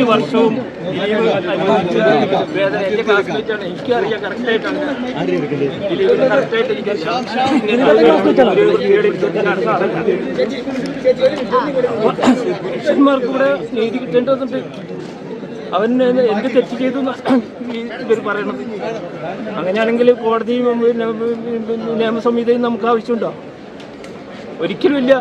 എട്ട് വർഷവും ദിലീപ് വേദന എന്റെ ക്ലാസ്മേറ്റാണ് നീതി കിട്ടേണ്ടതുണ്ട് അവൻ എന്ത് തെറ്റ് ചെയ്തു ഇവർ പറയണത്. അങ്ങനെയാണെങ്കിൽ കോടതിയും നിയമസംഹിതയും നമുക്ക് ആവശ്യമുണ്ടോ? ഒരിക്കലും ഇല്ല.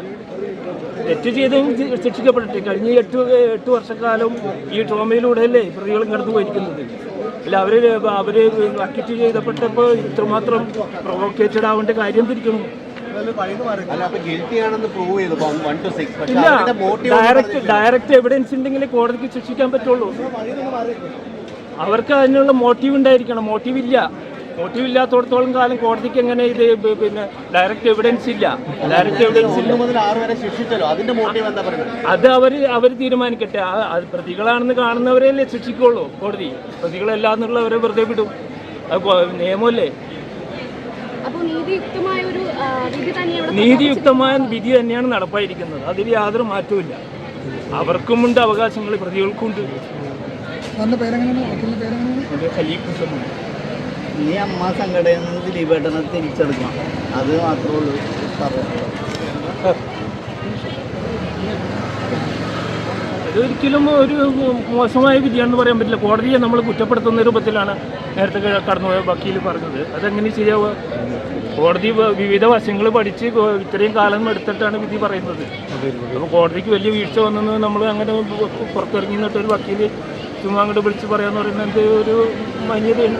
തെറ്റ് ചെയ്തും ശിക്ഷിക്കപ്പെട്ടിട്ട് കഴിഞ്ഞ എട്ട് എട്ട് വർഷക്കാലം ഈ ട്രോമയിലൂടെയല്ലേ പ്രതികളും കടന്നു പോയിരിക്കുന്നത്. അല്ല അവർ അവർ അക്കിറ്റ് ചെയ്തപ്പെട്ടപ്പോൾ ഇത്രമാത്രം പ്രൊവോക്കേറ്റഡ് ആവേണ്ട കാര്യം തിരിക്കണം ഡയറക്റ്റ് ഡയറക്റ്റ് എവിഡൻസ് ഉണ്ടെങ്കിൽ കോടതിക്ക് ശിക്ഷിക്കാൻ പറ്റുള്ളൂ. അവർക്ക് അതിനുള്ള മോട്ടീവ് ഉണ്ടായിരിക്കണം. മോട്ടീവ് ഇല്ല. മോട്ടീവ് ഇല്ലാത്തടത്തോളം കാലം കോടതിക്ക് എങ്ങനെ ഇത് പിന്നെ ഡയറക്റ്റ് എവിഡൻസ് ഇല്ല. ഡയറക്റ്റ് എവിഡൻസ് ഇല്ല. ഒന്ന് മുതൽ ആറ് വരെ ശിക്ഷിച്ചല്ലോ. അതിന്റെ മോട്ടീവ് എന്താ പറയുന്നത്? അത് അവർ അവർ തീരുമാനിക്കട്ടെ. പ്രതികളാണെന്ന് കാണുന്നവരെയല്ലേ ശിക്ഷിക്കുള്ളൂ കോടതി. പ്രതികളല്ല എന്നുള്ളവരെ വെറുതെ വിടും. അത് നിയമമല്ലേ? അപ്പോൾ നീതിയുക്തമായ ഒരു വിധി തന്നെയാണ് നടപ്പായിരിക്കുന്നത്. അതിൽ യാതൊരു മാറ്റവുമില്ല. അവർക്കുമുണ്ട് അവകാശങ്ങൾ പ്രതികൾക്കുണ്ട് പേരെങ്ങനെയാണ്? ഖലീഫ് ഹുസൈൻ. നീ അമ്മ സംഘടനയിൽ ദിലീപേട്ടനെ തിരിച്ചെടുക്കണം. അത് മാത്രമേ ഉള്ളൂ ഒരിക്കലും ഒരു മോശമായ വിധിയാണെന്ന് പറയാൻ പറ്റില്ല. കോടതിയെ നമ്മൾ കുറ്റപ്പെടുത്തുന്ന രൂപത്തിലാണ് നേരത്തെ കടന്നുപോയ വക്കീൽ പറഞ്ഞത്. അതെങ്ങനെ ശരിയാവുക? കോടതി വിവിധ വശങ്ങൾ പഠിച്ച് ഇത്രയും കാലം എടുത്തിട്ടാണ് വിധി പറയുന്നത്. അപ്പോൾ കോടതിക്ക് വലിയ വീഴ്ച വന്നെന്ന് നമ്മൾ അങ്ങനെ പുറത്തിറങ്ങി നിന്നിട്ട് ഒരു വക്കീൽ ചുമ്മാ അങ്ങോട്ട് വിളിച്ച് പറയാന്ന് പറയുന്നത് ഒരു മാന്യതയാണ്